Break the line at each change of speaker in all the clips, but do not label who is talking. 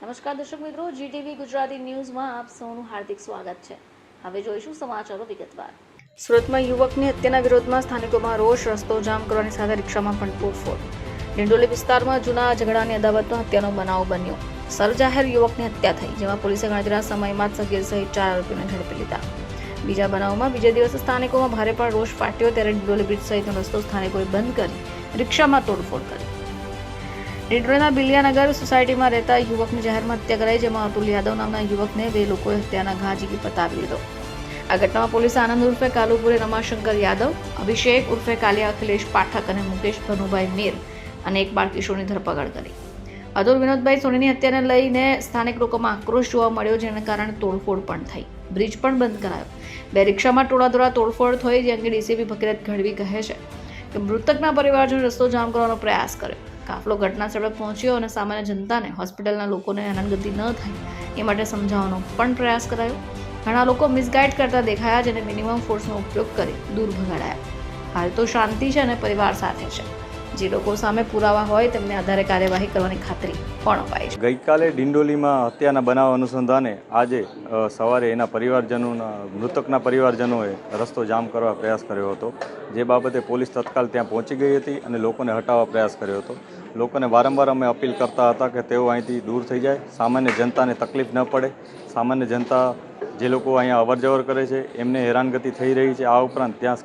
નમસ્કાર દર્શક મિત્રો જીટીવી ગુજરાતી ન્યૂઝમાં આપ સૌનું હાર્દિક સ્વાગત છે. હવે જોઈશું સમાચારો વિગતવાર. સુરતમાં યુવકની હત્યાના વિરોધમાં સ્થાનિકોમાં રોષ, રસ્તો જામ કરવાની સાથે રિક્ષામાં પણ તોડફોડ. ડિંડોલી વિસ્તારમાં જૂના ઝઘડાની અદાવતમાં હત્યાનો બનાવ બન્યો. સરજાહેર યુવકની હત્યા થઈ, જેમાં પોલીસે ગણતરીના સમયમાં જ સગીર સહિત ચાર આરોપીને ઝડપી લીધા. બીજા બનાવમાં બીજા દિવસે સ્થાનિકોમાં ભારે પણ રોષ ફાટ્યો, ત્યારે ડિંડોલી બ્રિજ સહિતનો રસ્તો સ્થાનિકોએ બંધ કરી રિક્ષામાં તોડફોડ કરી. ડિંડોલીના બિલિયાનગર સોસાયટીમાં રહેતા યુવકની જાહેરમાં હત્યા કરાઈ, જેમાં અતુલ યાદવ નામના યુવકને બે લોકોએ હત્યાના ઘા ઝીકી પતાવી લીધો. આ ઘટનામાં પોલીસે આનંદ ઉર્ફે કાલુપુરે રમાશંકર યાદવ, અભિષેક ઉર્ફે કાલિયા, અખિલેશ પાઠક અને મુકેશ ભનુભાઈ મીર અને એક બાળ કિશોરની ધરપકડ કરી. અતુલ વિનોદભાઈ સોનીની હત્યાને લઈને સ્થાનિક લોકોમાં આક્રોશ જોવા મળ્યો, જેના કારણે તોડફોડ પણ થઈ. બ્રિજ પણ બંધ કરાયો. બે રિક્ષામાં ટોળાદોરા તોડફોડ થઈ જે અંગે ડીસીપી ભગીરથ ગઢવી કહે છે કે મૃતકના પરિવારજનો રસ્તો જામ કરવાનો પ્રયાસ કર્યો. કાફલો ઘટના સ્થળે પહોંચ્યો અને સામાન્ય જનતાને, હોસ્પિટલના લોકોને હેરાનગતિ ન થાય એ માટે સમજાવવાનો પણ પ્રયાસ કરાયો. ઘણા લોકો મિસગાઈડ કરતા દેખાયા, જેને મિનિમમ ફોર્સનો ઉપયોગ કરી દૂર ભગાડાયા. હાલ તો શાંતિ છે અને પરિવાર સાથે છે. જે લોકો સામે પુરાવા હોય, તેમને આધારે કાર્યવાહી કરવાની ખાતરી પણ અપાઈ છે.
ગઈકાલે ડિંડોલીમાં હત્યાના બનાવ અનુસંધાને આજે સવારે એના પરિવારજનોના, મૃતકના પરિવારજનોએ રસ્તો જામ કરવા પ્રયાસ કર્યો હતો. જે બાબતે પોલીસ તત્કાલ ત્યાં પહોંચી ગઈ હતી અને લોકોને હટાવવા પ્રયાસ કર્યો હતો. લોકોને વારંવાર અમે અપીલ કરતા હતા કે તેઓ અહીંથી દૂર થઈ જાય. સામાન્ય જનતાને તકલીફ ન પડે. સામાન્ય જનતા જે લોકો અહીંયા અવરજવર કરે છે, એમને હેરાનગતિ થઈ રહી છે. આ ઉપરાંત ત્યાં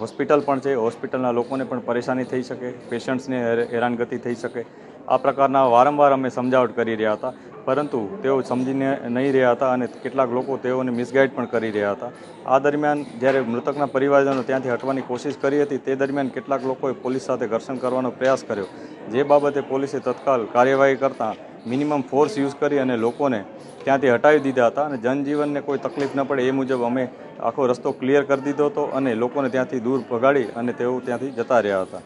હોસ્પિટલ પણ છે. હોસ્પિટલના લોકોને પણ પરેશાની થઈ શકે. પેશન્ટ્સને હેરાનગતિ થઈ શકે. આ પ્રકારના વારંવાર અમે સમજાવટ કરી રહ્યા હતા. પરંતુ તેઓ સમજીને નહીં રહ્યા હતા અને કેટલાક લોકો તેઓને મિસગાઈડ પણ કરી રહ્યા હતા. આ દરમિયાન જ્યારે મૃતકના પરિવારજનો ત્યાંથી હટવાની કોશિશ કરી હતી, તે દરમિયાન કેટલાક લોકોએ પોલીસ સાથે ઘર્ષણ કરવાનો પ્રયાસ કર્યો. જે બાબતે પોલીસે તત્કાલ કાર્યવાહી કરતાં મિનિમમ ફોર્સ યુઝ કરી અને લોકોને ત્યાંથી હટાવી દીધા હતા અને જનજીવનને કોઈ તકલીફ ન પડે એ મુજબ અમે આખો રસ્તો ક્લિયર કરી દીધો હતો અને લોકોને ત્યાંથી દૂર ભગાડી અને તેઓ ત્યાંથી જતા રહ્યા હતા.